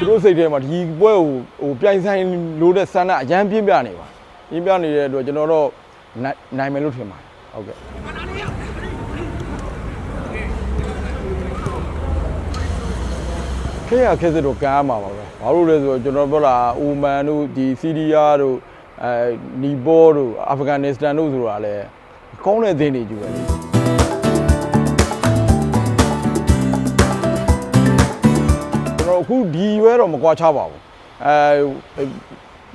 တို့စိတ်ထဲမှာဒီပွဲကိုဟိုပြိုင်ဆိုင်လို့တဲ့ဆန္ဒအရန်ပြင်းပြနေပါပြင်းပြနေတဲ့အတွက်ကျွန်တော်တော့နိုင်နိုင်မယ်လို့ထင်ပါတယ်ဟုတ်ကဲ့ခေရခေစစ်တို့ကမ်းရမှာပါပဲဘာလို့လဲဆိုတော့ကျွန်တော်ပြောတာအိုမန်တို့ဒီစီးရီးယားတို့အဲနီဘောတို့အာဖဂန်နစ္စတန်တို့ဆိုတာလည်းကောင်းတဲ့သင်းတွေကြီးပဲ တော်အခုဒီရွဲတော့မကွာချပါဘူးအဲ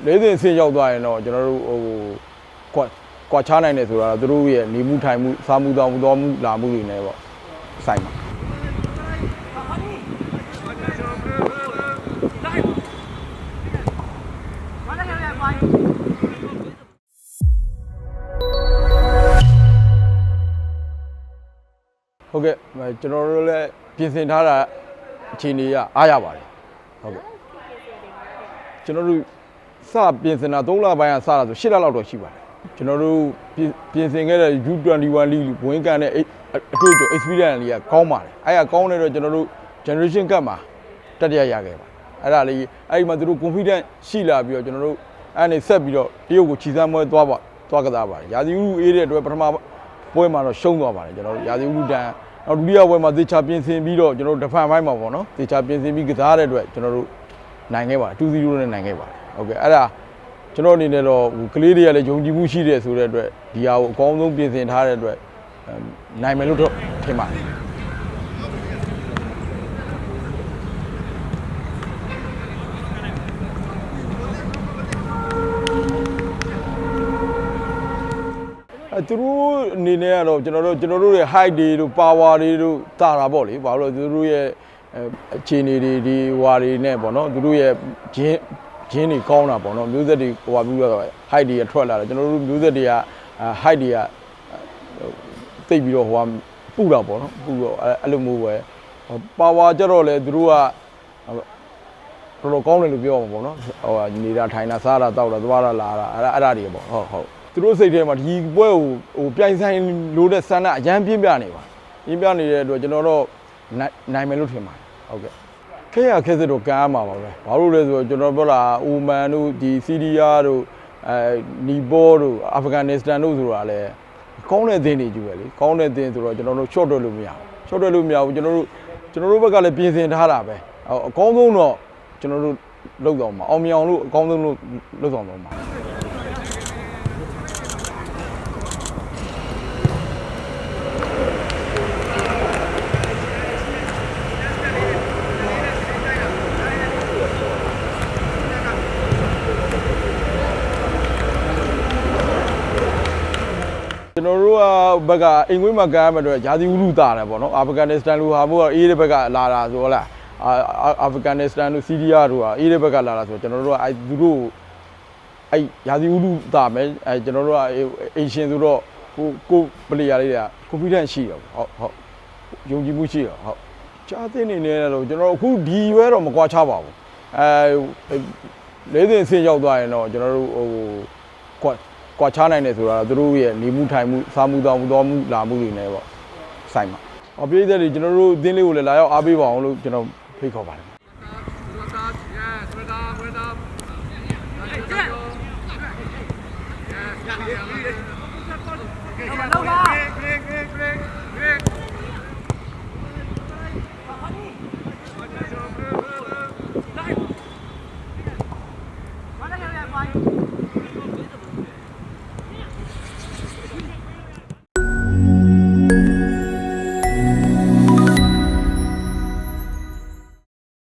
လေးသိန်းဆင်းရောက်သွားရင်တော့ကျွန်တော်တို့ဟိုကွာကွာချနိုင်တယ်ဆိုတာတော့သူတို့ရဲ့နေမှုထိုင်မှုစားမှုတောင်းမှုတော်မှုလာမှုတွေနဲ့ပေါ့ဆိုင်ပါဟုတ်ကဲ့ကျွန်တော်တို့လည်းပြင်ဆင်ထားတာ အခြေအနေကအားရပါတယ်ဟုတ်ကဲ့ကျွန်တော်တို့စပြင်ဆင်တာ3လပိုင်းကစတာဆို8လလောက်တော့ရှိပါတယ်ကျွန်တော်တို့ပြင်ပြင်ဆင်ခဲ့တဲ့ U21 League ဝင်ကန်တဲ့အတွေ့အကြုံ experience လေးကကောင်းပါတယ်အဲ့ကကောင်းတဲ့တော့ကျွန်တော်တို့ generation gap မှာတက်ရရခဲ့ပါအဲ့ဒါလေးအဲ့ဒီမှာသူတို့ confidence ရှိလာပြီးတော့ကျွန်တော်တို့အဲ့နေဆက်ပြီးတော့တရုတ်ကိုခြိစမ်းမွဲသွားပါသွားကစားပါတယ်ရာသီဥတုအေးတဲ့အတွက်ပထမပွဲမှာတော့ရှုံးသွားပါတယ်ကျွန်တော်တို့ရာသီဥတုတန် နောက်ဒုတိယပွဲမှာသေချာပြင်ဆင်ပြီးတော့ကျွန်တော်တို့ဒဖန်ပိုင်းမှာပေါ့နော်သေချာပြင်ဆင်ပြီးကစားတဲ့အတွက်ကျွန်တော်တို့နိုင်ခဲ့ပါတယ်2-0နဲ့နိုင်ခဲ့ပါတယ်ဟုတ်ကဲ့အဲ့ဒါကျွန်တော်အနေနဲ့တော့ဟိုကလေးတွေကလည်းယုံကြည်မှုရှိတယ်ဆိုတဲ့အတွက်ဒီဟာကိုအကောင်းဆုံးပြင်ဆင်ထားတဲ့အတွက်အဲ့နိုင်မယ်လို့တော့ထင်ပါတယ် သူတို့အနေနဲ့ကတော့ကျွန်တော်တို့ကျွန်တော်တို့ရဲ့ height တွေတို့ power တွေတို့တာတာပေါ့လေဘာလို့လဲသူတို့ရဲ့အဲအခြေအနေတွေဒီဟွာတွေနဲ့ပေါ့နော်သူတို့ရဲ့ဂျင်းဂျင်းတွေကောင်းတာပေါ့နော်မျိုးဆက်တွေဟွာပြီးတော့ height တွေကထွက်လာတယ်ကျွန်တော်တို့မျိုးဆက်တွေကအဲ height တွေကတိတ်ပြီးတော့ဟွာပူတာပေါ့နော်ပူတော့အဲအဲ့လိုမျိုးပဲ power ကြတော့လေသူတို့ကတော်တော်ကောင်းတယ်လို့ပြောရမှာပေါ့နော်ဟိုနေတာထိုင်တာစားတာတောက်တာသွားတာလာတာအဲ့ဒါအဲ့ဒါတွေပေါ့ဟုတ်ဟုတ်သူ တို့စိတ်ထဲမှာဒီပွဲကိုဟိုပြိုင်ဆိုင်လို့တဲ့ဆန္ဒအရန်ပြင်းပြနေပါပြင်းပြနေတဲ့အတွက်ကျွန်တော်တော့နိုင်နိုင်မယ်လို့ထင်ပါတယ်ဟုတ်ကဲ့ခေရခေစစ်တို့ကမ်းရမှာပါပဲဘာလို့လဲဆိုတော့ကျွန်တော်ပြောတာအိုမန်တို့ဒီစီးရီးယားတို့အဲနီဘောတို့အာဖဂန်နစ္စတန်တို့ဆိုတာလည်းကောင်းတဲ့သင်းတွေကြီးပဲလေကောင်းတဲ့သင်းဆိုတော့ကျွန်တော်တို့ short တွက်လို့မရဘူး short တွက်လို့မရဘူးကျွန်တော်တို့ကျွန်တော်တို့ဘက်ကလည်းပြင်ဆင်ထားတာပဲအကောင်းဆုံးတော့ကျွန်တော်တို့လောက်တော့မှာအောင်မြင်အောင်လို့အကောင်းဆုံးလို့လောက်ဆောင်တော့မှာ ကျွန်တော်တို့ကဘက်ကအိမ်ခွေးမှာကမ်းရမယ်တော့ယာစီဥလူတာတယ်ပေါ့နော်အာဖဂန်နစ္စတန်လူဟာမို့အေးတဲ့ဘက်ကလာတာဆိုဟုတ်လားအာအာဖဂန်နစ္စတန်တို့စီးရီးယားတို့ဟာအေးတဲ့ဘက်ကလာတာဆိုကျွန်တော်တို့ကအဲသူတို့အဲယာစီဥလူတာမယ်အဲကျွန်တော်တို့ကအေရှင်ဆိုတော့ကိုကိုပလေယာလေးတွေက confidence ရှိရောဟုတ်ဟုတ်ယုံကြည်မှုရှိရောဟုတ်ကြားသိနေနေတော့ကျွန်တော်အခုဒီရွဲတော့မကွာချပါဘူးအဲလေးသိန်းဆင်းရောက်သွားရင်တော့ကျွန်တော်တို့ဟိုကွာ ကွာချနိုင်တယ်ဆိုတာတော့သူတို့ရဲ့နေမှုထိုင်မှုစားမှုတောင်းမှုတော်မှုလာမှုတွေနဲ့ပေါ့ဆိုင်ပါအပြည့်အစုံတွေကျွန်တော်တို့အသင်းလေးကိုလည်းလာရောက်အားပေးပါအောင်လို့ကျွန်တော်ဖိတ်ခေါ်ပါတယ် Hãy subscribe cho